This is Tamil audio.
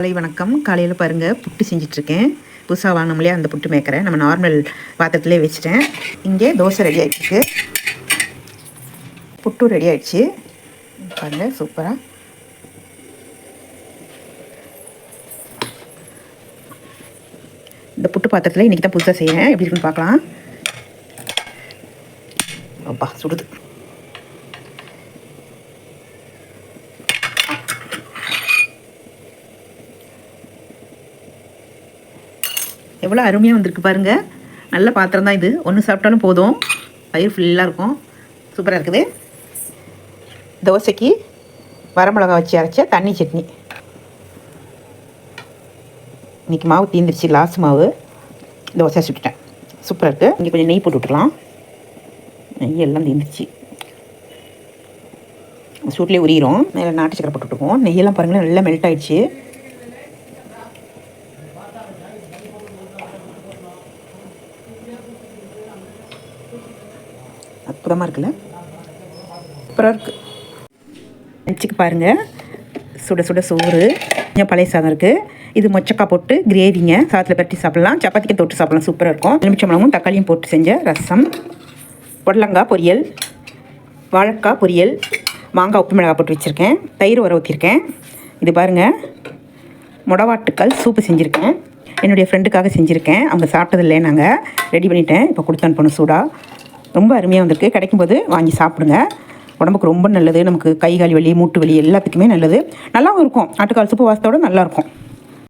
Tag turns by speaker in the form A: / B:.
A: காலை வணக்கம். காலையில் பாருங்கள் புட்டு செஞ்சிட்ருக்கேன். புதுசாக வாங்கினோம்லையே அந்த புட்டு மேக்கரை. நம்ம நார்மல் பாத்திரத்திலே வச்சுட்டேன். இங்கே தோசை ரெடி ஆகிடுச்சு புட்டும் ரெடி ஆகிடுச்சு பாருங்கள் சூப்பராக இந்த புட்டு பாத்திரத்தில் இன்றைக்கி தான் புதுசாக செய்கிறேன் எப்படி இருக்குன்னு பார்க்கலாம். அப்பா சுடுது. எவ்வளோ அருமையாக வந்திருக்கு பாருங்கள் நல்ல பாத்திரம் தான் இது. ஒன்று சாப்பிட்டாலும் போதும். பயிர் ஃபுல்லாக இருக்கும். சூப்பராக இருக்குது. தோசைக்கு வரமிளகா வச்சு அரைச்ச தண்ணி சட்னி. இன்றைக்கி மாவு தீந்துருச்சு லாஸ்ட் மாவு. தோசை சுட்டுட்டேன். சூப்பராக இருக்குது இங்கே கொஞ்சம் நெய் போட்டு விட்டுலாம் நெய் எல்லாம் தீந்துருச்சு. சூட்லேயே உரிகிறோம் மேலே நாட்டு சக்கரை போட்டு நெய்யெல்லாம் பாருங்களேன் நல்லா மெல்ட் ஆயிடுச்சு. அற்புதமாக இருக்குல்ல? அப்புறம் இருக்குது லஞ்சுக்கு பாருங்கள் சுட சுட சோறு. கொஞ்சம் பழைய சாதம் இருக்குது இது மொச்சக்காய் போட்டு கிரேவிங்க. சாதத்தில் பரட்டி சாப்பிட்லாம். சப்பாத்திக்கு தொட்டு சாப்பிட்லாம். சூப்பராக இருக்கும். எலுமிச்சம்பழமும் தக்காளியும் போட்டு செஞ்ச ரசம். புடலங்காய் பொரியல். வாழைக்காய் பொரியல். மாங்காய் உப்பு மிளகாய் போட்டு வச்சுருக்கேன். தயிர் உர ஊற்றிருக்கேன் இது பாருங்கள் முடவாட்டுக்கல் சூப்பு செஞ்சுருக்கேன். என்னுடைய ஃப்ரெண்டுக்காக செஞ்சுருக்கேன். அவங்க சாப்பிட்டதில்லை நாங்கள் ரெடி பண்ணிட்டேன். இப்போ கொடுத்து அனுப்பணும். சூடாக ரொம்ப அருமையாக வந்திருக்கு. கிடைக்கும்போது வாங்கி சாப்பிடுங்க. உடம்புக்கு ரொம்ப நல்லது. நமக்கு கை கால் வலி மூட்டு வலி எல்லாத்துக்குமே நல்லது. நல்லாவும் இருக்கும். ஆட்டுக்கால் சூப்பு வாசத்தோட நல்லாயிருக்கும்.